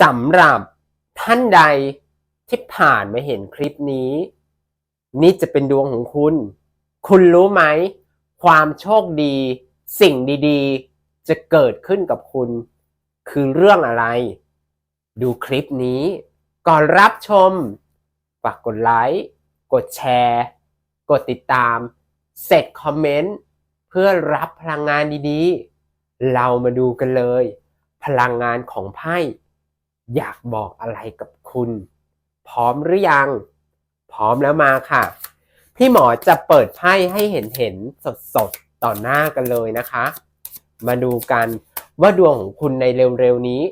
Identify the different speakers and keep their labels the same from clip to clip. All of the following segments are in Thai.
Speaker 1: สำหรับท่านใดที่ผ่านมาเห็นคลิปนี้ นี่จะเป็นดวงของคุณ คุณรู้ไหม ความโชคดี สิ่งดีๆ จะเกิดขึ้นกับคุณ คือเรื่องอะไร ดูคลิปนี้ ก่อนรับชมฝากกดไลค์ กดแชร์ กดติดตาม เสร็จคอมเมนต์ เพื่อรับพลังงานดีๆ เรามาดูกันเลย พลังงานของไพ่ อยากบอกอะไรกับคุณ พร้อมหรือยัง พร้อมแล้วมาค่ะ พี่หมอจะเปิดไพ่ให้เห็นเห็นสดสดๆต่อหน้ากันเลยนะคะ มาดูกันว่าดวงของคุณในเร็วๆนี้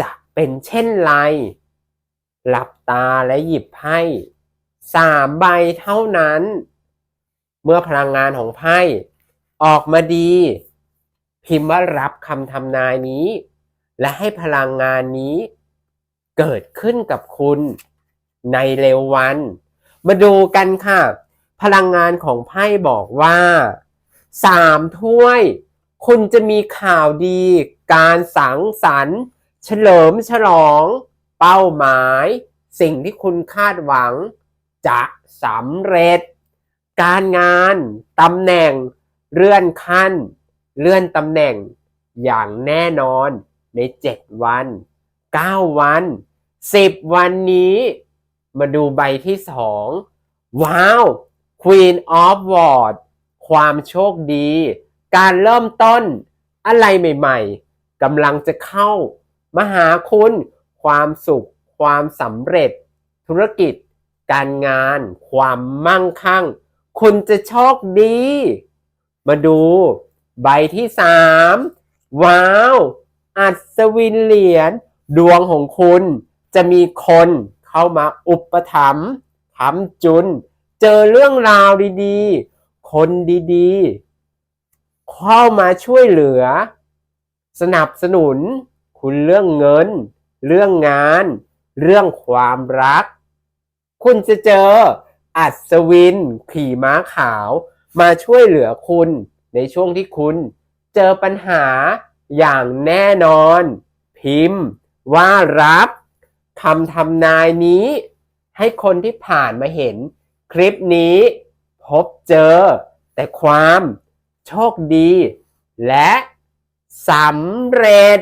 Speaker 1: จะเป็นเช่นไร หลับตาและหยิบไพ่สามใบเท่านั้น เมื่อพลังงานของไพ่ออกมาดี พิมพ์ว่ารับคำทำนายนี้ และให้พลังงานนี้ เกิดขึ้นกับคุณในเร็ววัน มาดูกันค่ะ พลังงานของไพ่บอกว่าสามถ้วย คุณจะมีข่าวดี การสังสรรค์เฉลิมฉลอง เป้าหมาย สิ่งที่คุณคาดหวัง จะสำเร็จ การงานตำแหน่ง เลื่อนขั้น เลื่อนตำแหน่งอย่างแน่นอนใน 7 วัน 9 วัน 10วันนี้มาดูใบที่2ว้าว Queen of w a r d ความโชคดี การเริ่มต้นอะไรใหม่ๆกำลังจะเข้า มาหาคุณ ความสุข ความสำเร็จ ธุรกิจ การงาน ความมั่งคั่ง คุณจะโชคดี มาดู ใบที่สามว้าว อัศวินเหรียญดวงของคุณ จะมีคนเข้ามาอุปถัมภ์ค้ำจุน เจอเรื่องราวดีๆ คนดีๆ เข้ามาช่วยเหลือ สนับสนุน คุณเรื่องเงิน เรื่องงาน เรื่องความรัก คุณจะเจออัศวิน ขี่ม้าขาว มาช่วยเหลือคุณในช่วงที่คุณเจอปัญหาอย่างแน่นอน พิมพ์ว่ารับ คำทำนายนี้ ให้คนที่ผ่านมาเห็น คลิปนี้พบเจอ แต่ความโชคดี และสำเร็จ